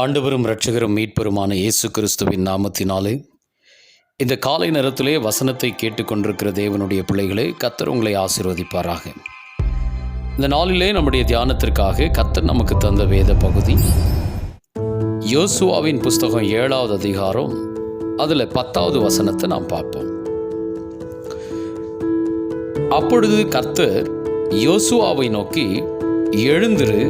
ஆண்டவரும் இரட்சகரும் மீட்பெருமான இயேசு கிறிஸ்துவின் நாமத்தினாலே இந்த காலை நேரத்திலே வசனத்தை கேட்டுக்கொண்டிருக்கிற தேவனுடைய பிள்ளைகளே கத்தர் உங்களை ஆசீர்வதிப்பாராக. இந்த நாளிலே நம்முடைய தியானத்திற்காக கத்தர் நமக்கு தந்த வேத பகுதி யோசுவாவின் புஸ்தகம் ஏழாவது அதிகாரம் அதில் பத்தாவது வசனத்தை நாம் பார்ப்போம். அப்பொழுது கர்த்தர் யோசுவாவை நோக்கி எழுந்திரு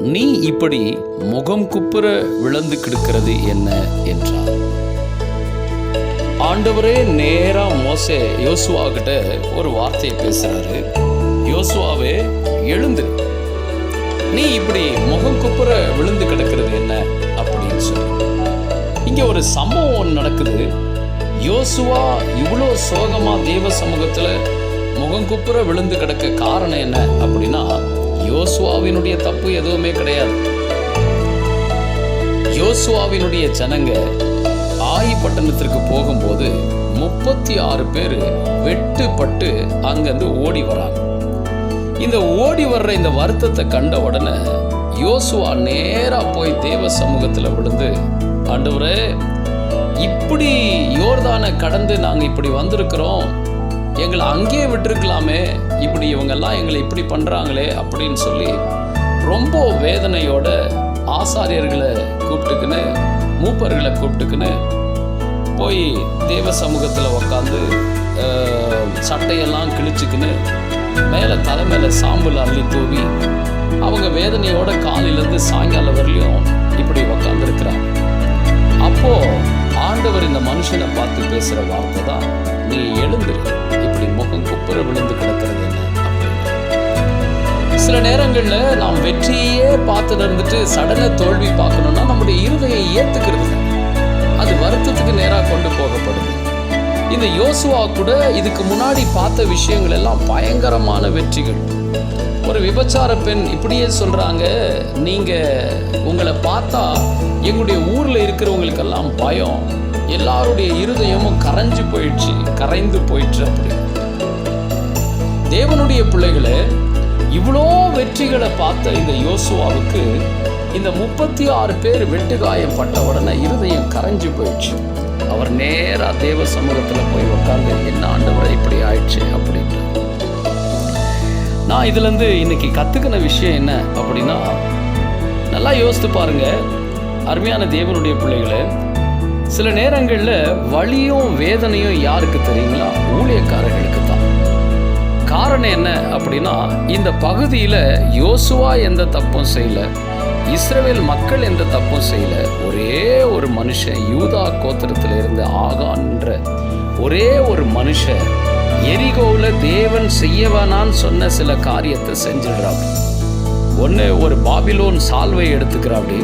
நீ இப்படி முகம் குப்புற விழுந்து கிடக்கிறது என்ன என்றார். ஆண்டவரே நேரா மோசே யோசுவா கிட்ட ஒரு வார்த்தையை பேசுறாரு. யோசுவாவே எழுந்து நீ இப்படி முகம் குப்புற விழுந்து கிடக்கிறது என்ன அப்படின்னு சொல்லி. இங்க ஒரு சம்பவம் ஒன்று நடக்குது. யோசுவா இவ்வளோ சோகமா தேவ சமூகத்துல முகம் குப்புற விழுந்து கிடக்க காரணம் என்ன அப்படின்னா தப்பு எதுவுமே கிடையாது. யோசுவாவினுடைய ஜனங்க ஆயி பட்டணத்திற்கு போகும்போது முப்பத்தி ஆறு பேர் வெட்டுப்பட்டு அங்கிருந்து ஓடி வராங்க. இந்த ஓடி வர்ற இந்த வருத்தத்தை கண்ட உடனே யோசுவா நேரா போய் தேவ சமூகத்துல விழுந்து ஆண்டவரே இப்படி யோர்தானை கடந்து நாங்க இப்படி வந்திருக்கிறோம். எங்களை அங்கேயே விட்டுருக்கலாமே. இப்படி இவங்கெல்லாம் எங்களை இப்படி பண்றாங்களே அப்படின்னு சொல்லி ரொம்ப வேதனையோட ஆசாரியர்களை கூப்பிட்டுக்குன்னு மூப்பர்களை கூப்பிட்டுக்குன்னு போய் தேவ சமூகத்தில் உக்காந்து சட்டையெல்லாம் கிழிச்சுக்கின்னு மேலே தலை மேலே சாம்பல் அள்ளி தூவி அவங்க வேதனையோட காலையிலேருந்து சாயங்காலம் வரலையும் இப்படி உக்காந்துருக்கிறாங்க. அப்போது ஆண்டவர் இந்த மனுஷனை பார்த்து பேசுகிற வார்த்தை தான் நீ எழுந்துரு. இப்படி முகம் குப்புற விழுந்து கிடக்கிறது. சில நேரங்களில் நாம் வெற்றியே பார்த்துட்டு இருந்துட்டு சடன தோல்வி பார்க்கணும்னா நம்முடைய இருதயம் ஏத்துக்கிறது. அது வருத்தத்துக்கு நேராக கொண்டு போகப்படுது இந்த யோசுவா கூட இதுக்கு முன்னாடி பார்த்த விஷயங்கள் எல்லாம் பயங்கரமான வெற்றிகள். ஒரு விபச்சார பெண் இப்படியே சொல்கிறாங்க நீங்கள் உங்களை பார்த்தா எங்களுடைய ஊரில் இருக்கிறவங்களுக்கெல்லாம் பயம். எல்லாருடைய இருதயமும் கரைஞ்சு போயிடுச்சு கரைந்து போயிடுச்சு அப்படி. தேவனுடைய பிள்ளைகளை இவ்வளோ வெற்றிகளை பார்த்த இந்த யோசுவாவுக்கு இந்த முப்பத்தி ஆறு பேர் வெட்டுகாயம் பட்ட உடனே இருதயம் கரைஞ்சு போயிடுச்சு. அவர் நேராக தேவ சமூகத்தில் போய் உட்காந்து என்ன ஆண்டவரை இப்படி ஆயிடுச்சு? அப்படின்ட்டு. நான் இதுலேருந்து இன்னைக்கு கற்றுக்கின விஷயம் என்ன அப்படின்னா நல்லா யோசித்து பாருங்க அருமையான தேவனுடைய பிள்ளைகளை சில நேரங்களில் வலியும் வேதனையும் யாருக்கு தெரியுங்களா? ஊழியக்காரர்களுக்கு காரணம் என்ன அப்படின்னா இந்த பகுதியில் யோசுவா எந்த தப்பும் செய்யல இஸ்ரேல் மக்கள் எந்த தப்பும் செய்யல. ஒரே ஒரு மனுஷன் யூதா கோத்திரத்தில் இருந்து ஆகான்ற ஒரே ஒரு மனுஷன் எரிகோவில் தேவன் செய்யவானான்னு சொன்ன சில காரியத்தை செஞ்சிடுறாப்படி ஒன்று ஒரு பாபிலோன் சால்வை எடுத்துக்கிறாப்படி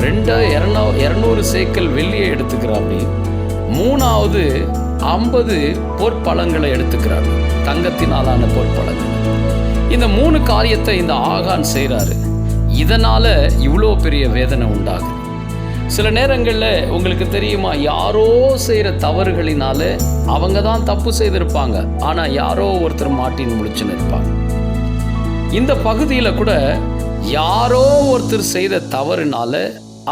ரெண்டு இரநூ இரநூறு சேக்கல் வெள்ளியை எடுத்துக்கிறாப்படி மூணாவது ஐம்பது பொற்பழங்களை எடுத்துக்கிறார். தங்கத்தினாலான பொற்பழங்கள் இந்த மூணு காரியத்தை இந்த ஆகான் செய்கிறாரு இதனால இவ்வளோ பெரிய வேதனை உண்டாகுது. சில நேரங்களில் உங்களுக்கு தெரியுமா யாரோ செய்கிற தவறுகளினால அவங்க தான் தப்பு செய்திருப்பாங்க. ஆனால் யாரோ ஒருத்தர் மாட்டின் முடிச்சுன்னு இருப்பாங்க. இந்த பகுதியில் கூட யாரோ ஒருத்தர் செய்த தவறுனால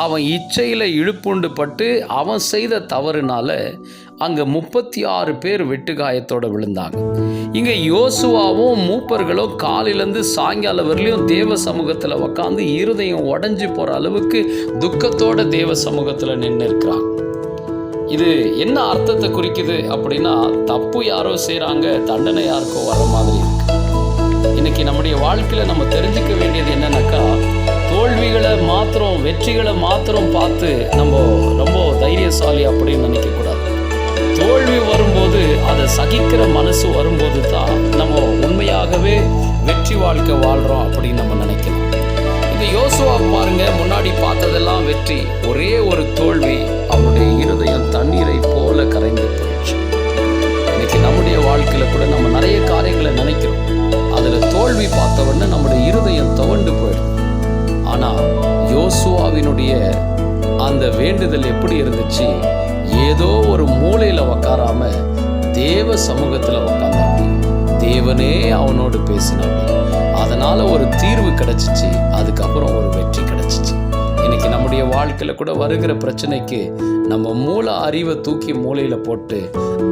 அவன் இச்சையில் இழுப்புண்டு பட்டு அவன் செய்த தவறுனால அங்கே முப்பத்தி ஆறு பேர் வெட்டுகாயத்தோட விழுந்தாங்க. இங்கே யோசுவாவும் மூப்பர்களும் காலையிலேருந்து சாயங்காலம் வரலையும் தேவ சமூகத்தில் உக்காந்து இருதயம் உடஞ்சி போகிற அளவுக்கு துக்கத்தோட தேவ சமூகத்தில் நின்று இருக்கிறாங்க. இது என்ன அர்த்தத்தை குறிக்குது அப்படின்னா தப்பு யாரோ செய்கிறாங்க தண்டனை யாருக்கோ வர மாதிரி இருக்கு. இன்னைக்கு நம்முடைய வாழ்க்கையில் நம்ம தெரிஞ்சுக்க வேண்டியது என்னன்னாக்கா தோல்விகளை மாத்திரம் வெற்றிகளை மாத்திரம் பார்த்து நம்ம ரொம்ப தைரியசாலி அப்படின்னு நினைக்கக்கூடாது. தோல்வி வரும்போது அதை சகிக்கிற மனசு வரும்போது தான் நம்ம உண்மையாகவே வெற்றி வாழ்க்கை வாழ்கிறோம் அப்படின்னு நம்ம நினைக்கிறோம். இந்த யோசுவா பாருங்க முன்னாடி பார்த்ததெல்லாம் வெற்றி. ஒரே ஒரு தோல்வி அவருடைய இருதயம் தண்ணீரை போல கரைந்து போயிடுச்சு. இன்னைக்கு நம்முடைய வாழ்க்கையில் கூட நம்ம நிறைய காரியங்களை நினைக்கிறோம். அதில் தோல்வி பார்த்த உடனே நம்முடைய இருதயம் துவண்டு போயிடும். ஆனால் யோசுவாவினுடைய அந்த வேண்டுதல் எப்படி இருந்துச்சு? ஏதோ ஒரு மூலையில் உக்காராம தேவ சமூகத்தில் உக்காந்தாப்படி தேவனே அவனோடு பேசினாப்படி அதனால் ஒரு தீர்வு கிடச்சிச்சு அதுக்கப்புறம் ஒரு வெற்றி கிடச்சிச்சு. இன்னைக்கு நம்முடைய வாழ்க்கையில் கூட வருகிற பிரச்சனைக்கு நம்ம மூல அறிவை தூக்கி மூலையில் போட்டு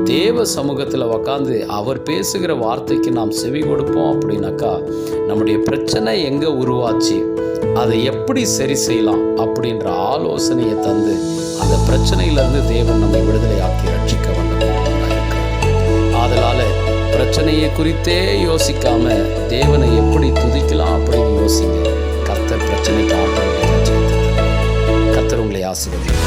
தேவ சமூகத்தில் உக்காந்து அவர் பேசுகிற வார்த்தைக்கு நாம் செவி கொடுப்போம் அப்படின்னாக்கா நம்முடைய பிரச்சனை எங்கே உருவாச்சு அதை எப்படி சரி செய்யலாம் அப்படின்ற ஆலோசனையை தந்து அந்த பிரச்சனையிலிருந்து தேவன் நம்மை விடுதலை ஆக்கி ரட்சிக்க வந்தவராக ஆதலால பிரச்சனையை குறித்தே யோசிக்காம தேவனை எப்படி துதிக்கலாம் அப்படின்னு யோசிங்க. கர்த்தர் பிரச்சனைக்கு ஆற்றல் possibility.